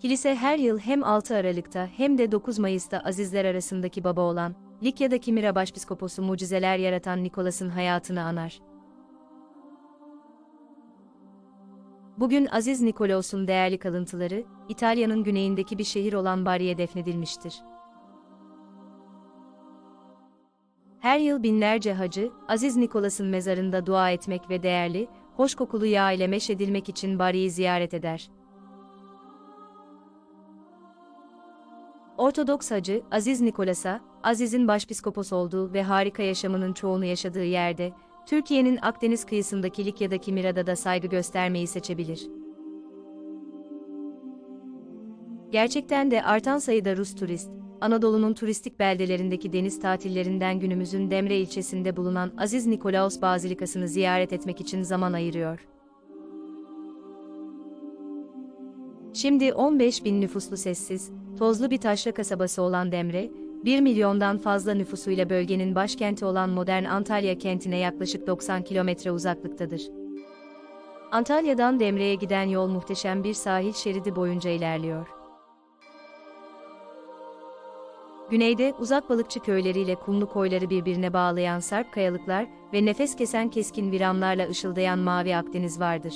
Kilise her yıl hem 6 Aralık'ta hem de 9 Mayıs'ta azizler arasındaki baba olan, Likya'daki Mira Başpiskoposu mucizeler yaratan Nikolas'ın hayatını anar. Bugün Aziz Nikolaos'un değerli kalıntıları, İtalya'nın güneyindeki bir şehir olan Bari'ye defnedilmiştir. Her yıl binlerce hacı, Aziz Nikolas'ın mezarında dua etmek ve değerli, hoş kokulu yağ ile meşedilmek için Bari'yi ziyaret eder. Ortodoks hacı, Aziz Nikolas'a, Aziz'in başpiskopos olduğu ve harika yaşamının çoğunu yaşadığı yerde, Türkiye'nin Akdeniz kıyısındaki Likya'daki Mira'da da saygı göstermeyi seçebilir. Gerçekten de artan sayıda Rus turist, Anadolu'nun turistik beldelerindeki deniz tatillerinden günümüzün Demre ilçesinde bulunan Aziz Nikolaos Bazilikası'nı ziyaret etmek için zaman ayırıyor. Şimdi 15 bin nüfuslu sessiz, tozlu bir taşra kasabası olan Demre, 1 milyondan fazla nüfusuyla bölgenin başkenti olan modern Antalya kentine yaklaşık 90 kilometre uzaklıktadır. Antalya'dan Demre'ye giden yol muhteşem bir sahil şeridi boyunca ilerliyor. Güneyde uzak balıkçı köyleriyle kumlu koyları birbirine bağlayan sarp kayalıklar ve nefes kesen keskin viramlarla ışıldayan mavi Akdeniz vardır.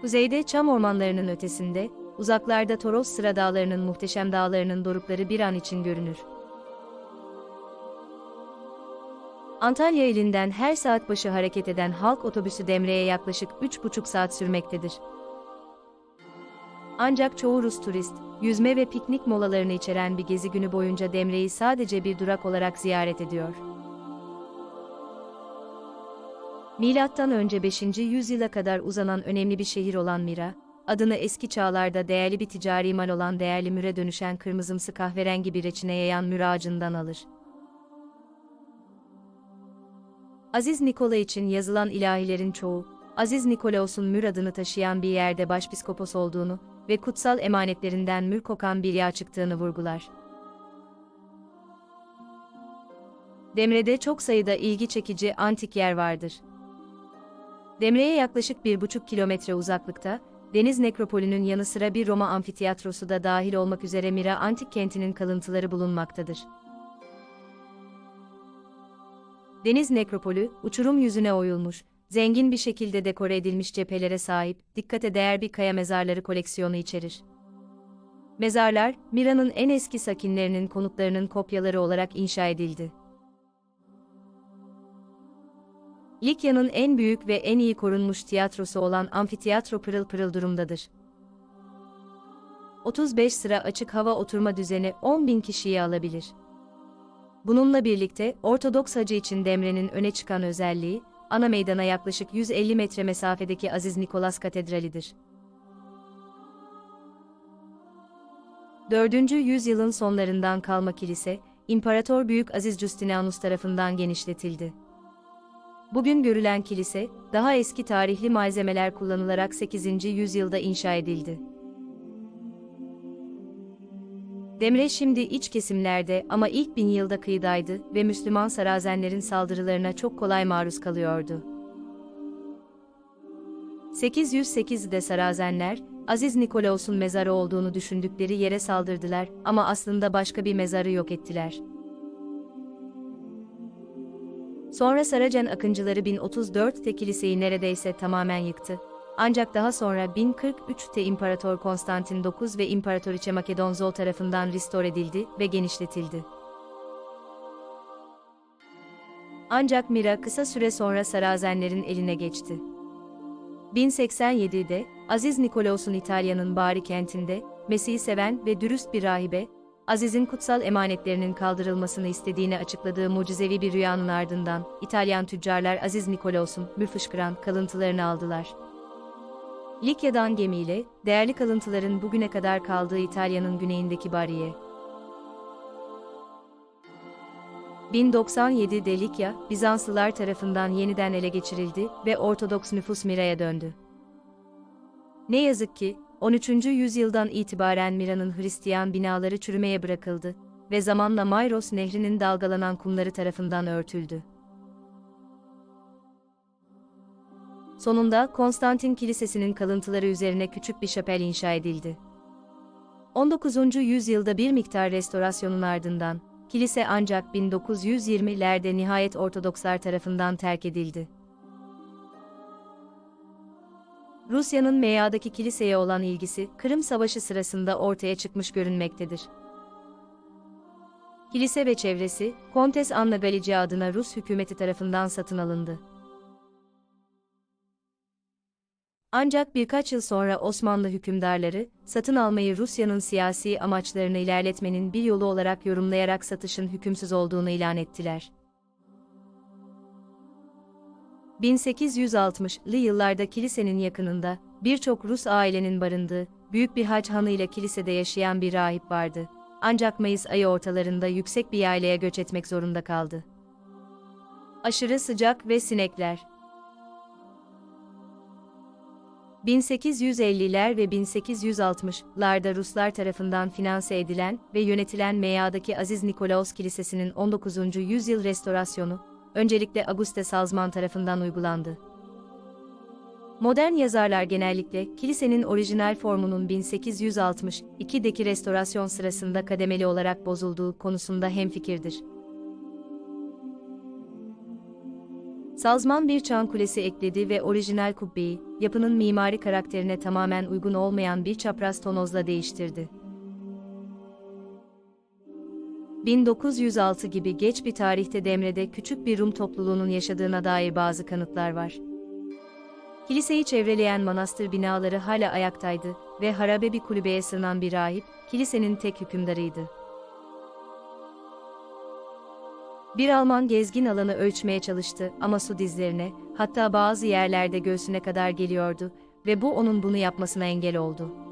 Kuzeyde çam ormanlarının ötesinde, uzaklarda Toros Sıra Dağları'nın muhteşem dağlarının dorukları bir an için görünür. Antalya ilinden her saat başı hareket eden halk otobüsü Demre'ye yaklaşık 3,5 saat sürmektedir. Ancak çoğu Rus turist, yüzme ve piknik molalarını içeren bir gezi günü boyunca Demre'yi sadece bir durak olarak ziyaret ediyor. Milattan önce 5. yüzyıla kadar uzanan önemli bir şehir olan Mira, adını eski çağlarda değerli bir ticari mal olan değerli müre dönüşen kırmızımsı kahverengi bir reçine yayan mür ağacından alır. Aziz Nikola için yazılan ilahilerin çoğu, Aziz Nikolaos'un mür adını taşıyan bir yerde başpiskopos olduğunu ve kutsal emanetlerinden mür kokan bir yağ çıktığını vurgular. Demre'de çok sayıda ilgi çekici antik yer vardır. Demre'ye yaklaşık bir buçuk kilometre uzaklıkta, Deniz Nekropolü'nün yanı sıra bir Roma amfiteyatrosu da dahil olmak üzere Mira antik kentinin kalıntıları bulunmaktadır. Deniz Nekropolü, uçurum yüzüne oyulmuş, zengin bir şekilde dekore edilmiş cephelere sahip, dikkate değer bir kaya mezarları koleksiyonu içerir. Mezarlar, Mira'nın en eski sakinlerinin konutlarının kopyaları olarak inşa edildi. Likya'nın en büyük ve en iyi korunmuş tiyatrosu olan amfiteyatro pırıl pırıl durumdadır. 35 sıra açık hava oturma düzeni 10 bin kişiyi alabilir. Bununla birlikte Ortodoks hacı için Demre'nin öne çıkan özelliği, ana meydana yaklaşık 150 metre mesafedeki Aziz Nikolas Katedrali'dir. 4. yüzyılın sonlarından kalma kilise, İmparator Büyük Aziz Justinianus tarafından genişletildi. Bugün görülen kilise, daha eski tarihli malzemeler kullanılarak 8. yüzyılda inşa edildi. Demre şimdi iç kesimlerde ama ilk bin yılda kıyıdaydı ve Müslüman sarazenlerin saldırılarına çok kolay maruz kalıyordu. 808'de Sarazenler, Aziz Nikolaos'un mezarı olduğunu düşündükleri yere saldırdılar ama aslında başka bir mezarı yok ettiler. Sonra Saracen akıncıları 1034'te kiliseyi neredeyse tamamen yıktı. Ancak daha sonra 1043'te İmparator Konstantin IX ve İmparatoriçe Makedon Zol tarafından restore edildi ve genişletildi. Ancak Mira kısa süre sonra Sarazenlerin eline geçti. 1087'de, Aziz Nikolaos'un İtalya'nın Bari kentinde, Mesih'i seven ve dürüst bir rahibe, Aziz'in kutsal emanetlerinin kaldırılmasını istediğini açıkladığı mucizevi bir rüyanın ardından, İtalyan tüccarlar Aziz Nikolaos'un mürfışkıran kalıntılarını aldılar. Likya'dan gemiyle, değerli kalıntıların bugüne kadar kaldığı İtalya'nın güneyindeki Bari'ye. 1097'de Likya, Bizanslılar tarafından yeniden ele geçirildi ve Ortodoks nüfus Mira'ya döndü. Ne yazık ki, 13. yüzyıldan itibaren Mira'nın Hristiyan binaları çürümeye bırakıldı ve zamanla Mayros nehrinin dalgalanan kumları tarafından örtüldü. Sonunda Konstantin Kilisesi'nin kalıntıları üzerine küçük bir şapel inşa edildi. 19. yüzyılda bir miktar restorasyonun ardından, kilise ancak 1920'lerde nihayet Ortodokslar tarafından terk edildi. Rusya'nın Meya'daki kiliseye olan ilgisi, Kırım Savaşı sırasında ortaya çıkmış görünmektedir. Kilise ve çevresi, Kontes Anna Galicia adına Rus hükümeti tarafından satın alındı. Ancak birkaç yıl sonra Osmanlı hükümdarları, satın almayı Rusya'nın siyasi amaçlarını ilerletmenin bir yolu olarak yorumlayarak satışın hükümsüz olduğunu ilan ettiler. 1860'lı yıllarda kilisenin yakınında, birçok Rus ailenin barındığı, büyük bir hac hanıyla kilisede yaşayan bir rahip vardı. Ancak Mayıs ayı ortalarında yüksek bir yaylaya göç etmek zorunda kaldı. Aşırı sıcak ve sinekler. 1850'ler ve 1860'larda Ruslar tarafından finanse edilen ve yönetilen Meya'daki Aziz Nikolaos Kilisesi'nin 19. yüzyıl restorasyonu, öncelikle Auguste Salzman tarafından uygulandı. Modern yazarlar genellikle kilisenin orijinal formunun 1862'deki restorasyon sırasında kademeli olarak bozulduğu konusunda hemfikirdir. Salzman bir çan kulesi ekledi ve orijinal kubbeyi, yapının mimari karakterine tamamen uygun olmayan bir çapraz tonozla değiştirdi. 1906 gibi geç bir tarihte Demre'de küçük bir Rum topluluğunun yaşadığına dair bazı kanıtlar var. Kiliseyi çevreleyen manastır binaları hala ayaktaydı ve harabe bir kulübeye sığınan bir rahip, kilisenin tek hükümdarıydı. Bir Alman gezgin alanı ölçmeye çalıştı ama su dizlerine, hatta bazı yerlerde göğsüne kadar geliyordu ve bu onun bunu yapmasına engel oldu.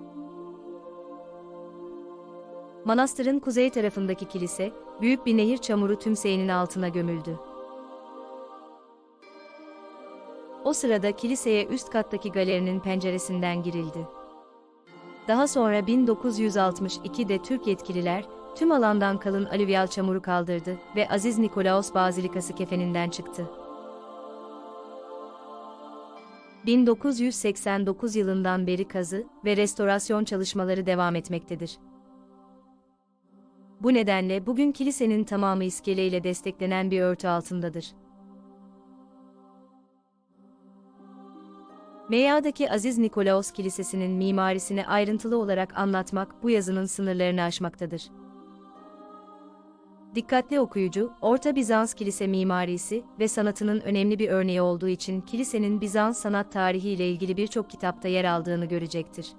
Manastırın kuzey tarafındaki kilise, büyük bir nehir çamuru tümseyinin altına gömüldü. O sırada kiliseye üst kattaki galerinin penceresinden girildi. Daha sonra 1962'de Türk yetkililer, tüm alandan kalın alüvyal çamuru kaldırdı ve Aziz Nikolaos Bazilikası kefeninden çıktı. 1989 yılından beri kazı ve restorasyon çalışmaları devam etmektedir. Bu nedenle bugün kilisenin tamamı iskeleyle desteklenen bir örtü altındadır. Meya'daki Aziz Nikolaos Kilisesi'nin mimarisini ayrıntılı olarak anlatmak bu yazının sınırlarını aşmaktadır. Dikkatli okuyucu, Orta Bizans kilise mimarisi ve sanatının önemli bir örneği olduğu için kilisenin Bizans sanat tarihi ile ilgili birçok kitapta yer aldığını görecektir.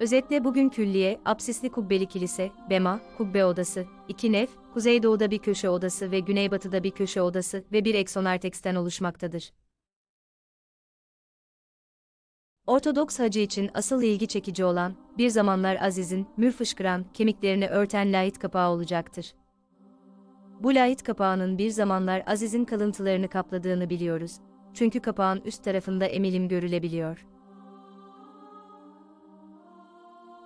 Özetle bugün külliye, apsisli kubbeli kilise, bema, kubbe odası, iki nef, kuzeydoğuda bir köşe odası ve güneybatıda bir köşe odası ve bir eksonarteksten oluşmaktadır. Ortodoks hacı için asıl ilgi çekici olan, bir zamanlar Aziz'in, mür fışkıran, kemiklerini örten lahit kapağı olacaktır. Bu lahit kapağının bir zamanlar Aziz'in kalıntılarını kapladığını biliyoruz. Çünkü kapağın üst tarafında emilim görülebiliyor.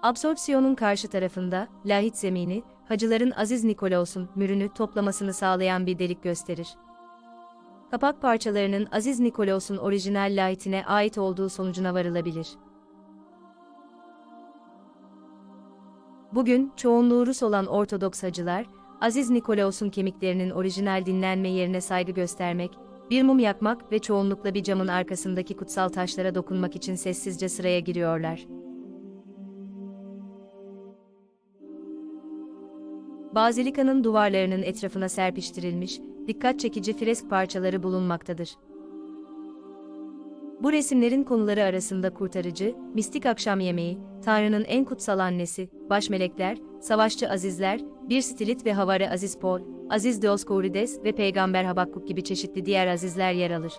Absorpsiyonun karşı tarafında, lahit zemini, hacıların Aziz Nikolaos'un mürünü toplamasını sağlayan bir delik gösterir. Kapak parçalarının Aziz Nikolaos'un orijinal lahitine ait olduğu sonucuna varılabilir. Bugün, çoğunluğu Rus olan Ortodoks hacılar, Aziz Nikolaos'un kemiklerinin orijinal dinlenme yerine saygı göstermek, bir mum yakmak ve çoğunlukla bir camın arkasındaki kutsal taşlara dokunmak için sessizce sıraya giriyorlar. Bazilikanın duvarlarının etrafına serpiştirilmiş, dikkat çekici fresk parçaları bulunmaktadır. Bu resimlerin konuları arasında kurtarıcı, mistik akşam yemeği, Tanrı'nın en kutsal annesi, baş melekler, savaşçı azizler, bir stilit ve havari Aziz Paul, Aziz Dioscorides ve Peygamber Habakkuk gibi çeşitli diğer azizler yer alır.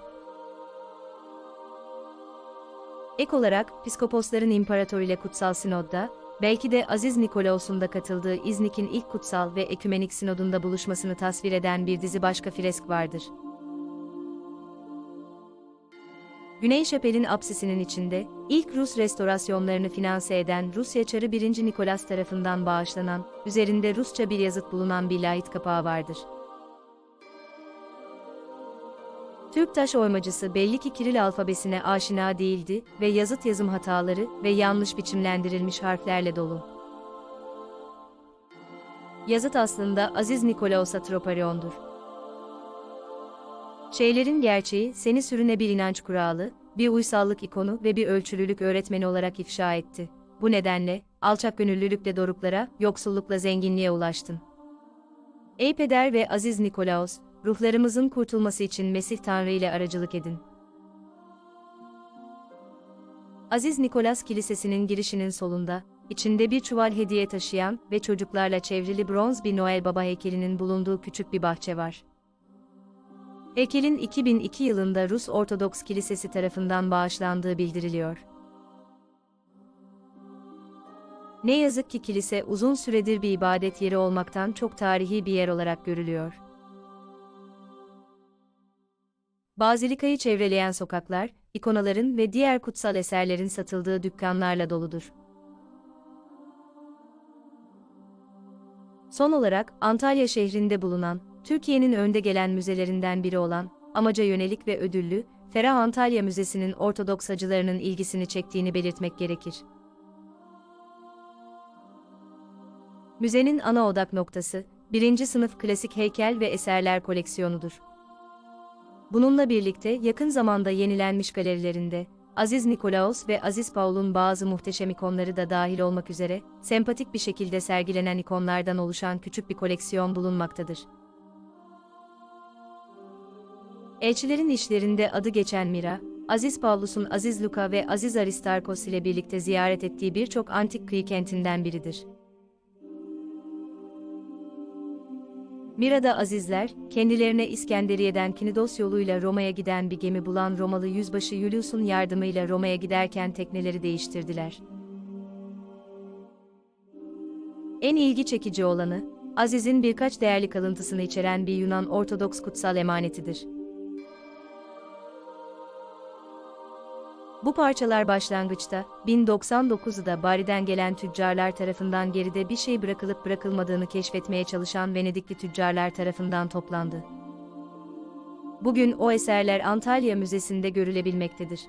Ek olarak, Piskoposların İmparatoru ile Kutsal Sinod'da, belki de Aziz Nikolaos'un da katıldığı İznik'in ilk kutsal ve ekümenik sinodunda buluşmasını tasvir eden bir dizi başka fresk vardır. Güney Şapel'in apsisinin içinde, ilk Rus restorasyonlarını finanse eden Rusya Çarı 1. Nikolas tarafından bağışlanan, üzerinde Rusça bir yazıt bulunan bir lahit kapağı vardır. Türk taş oymacısı belli ki Kiril alfabesine aşina değildi ve yazıt yazım hataları ve yanlış biçimlendirilmiş harflerle dolu. Yazıt aslında Aziz Nikolaos Atroparion'dur. Şeylerin gerçeği seni sürüne bir inanç kuralı, bir uysallık ikonu ve bir ölçülülük öğretmeni olarak ifşa etti. Bu nedenle, alçak gönüllülükle doruklara, yoksullukla zenginliğe ulaştın. Ey peder ve aziz Nikolaos, ruhlarımızın kurtulması için Mesih Tanrı ile aracılık edin. Aziz Nikolas Kilisesi'nin girişinin solunda, içinde bir çuval hediye taşıyan ve çocuklarla çevrili bronz bir Noel Baba heykelinin bulunduğu küçük bir bahçe var. Heykelin 2002 yılında Rus Ortodoks Kilisesi tarafından bağışlandığı bildiriliyor. Ne yazık ki kilise uzun süredir bir ibadet yeri olmaktan çok tarihi bir yer olarak görülüyor. Bazilikayı çevreleyen sokaklar, ikonaların ve diğer kutsal eserlerin satıldığı dükkanlarla doludur. Son olarak Antalya şehrinde bulunan, Türkiye'nin önde gelen müzelerinden biri olan, amaca yönelik ve ödüllü, Ferah Antalya Müzesi'nin Ortodoks hacılarının ilgisini çektiğini belirtmek gerekir. Müzenin ana odak noktası, birinci sınıf klasik heykel ve eserler koleksiyonudur. Bununla birlikte yakın zamanda yenilenmiş galerilerinde, Aziz Nikolaos ve Aziz Paul'un bazı muhteşem ikonları da dahil olmak üzere, sempatik bir şekilde sergilenen ikonlardan oluşan küçük bir koleksiyon bulunmaktadır. Elçilerin işlerinde adı geçen Mira, Aziz Paulus'un Aziz Luka ve Aziz Aristarkos ile birlikte ziyaret ettiği birçok antik kıyı kentinden biridir. Mira'da Azizler, kendilerine İskenderiye'den Knidos yoluyla Roma'ya giden bir gemi bulan Romalı yüzbaşı Julius'un yardımıyla Roma'ya giderken tekneleri değiştirdiler. En ilgi çekici olanı, Aziz'in birkaç değerli kalıntısını içeren bir Yunan Ortodoks kutsal emanetidir. Bu parçalar başlangıçta, 1099'da Bari'den gelen tüccarlar tarafından geride bir şey bırakılıp bırakılmadığını keşfetmeye çalışan Venedikli tüccarlar tarafından toplandı. Bugün o eserler Antalya Müzesi'nde görülebilmektedir.